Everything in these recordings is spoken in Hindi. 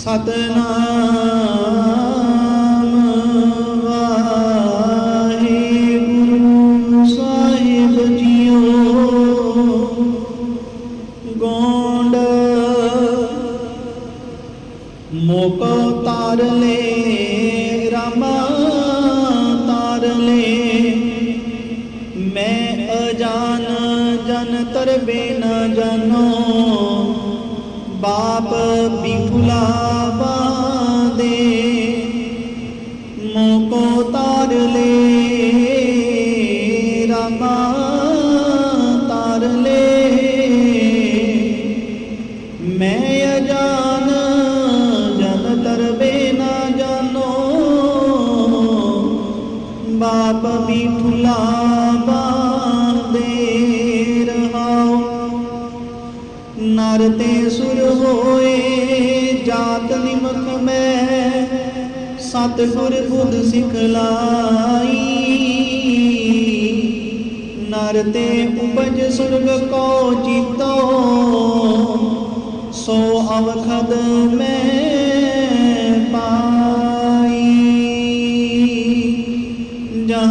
सतनाम वाहे गोंड मोको तार ले, रमा तार ले। मैं अजान जन तर बेन जनो। बाप बिपुला बाप मिठुला बांदे रहाओ। नर सुर होए, जात निमक में, सतगुर खुद सिखलाई। नरते उपज सुर्ग को जीतो, सो अवखद में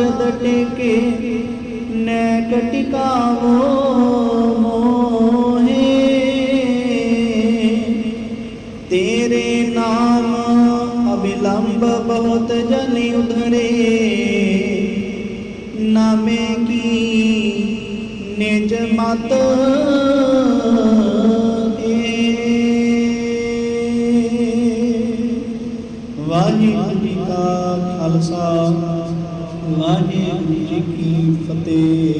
दटके न कटिकावो मोहे। तेरे नाम अविलंब बहुत जल उधरे। नामे की निज मत वाहिगुरु जी का खालसा। ਵਾਹਿਗੁਰੂ ਜੀ ਕੀ ਫਤਿਹ।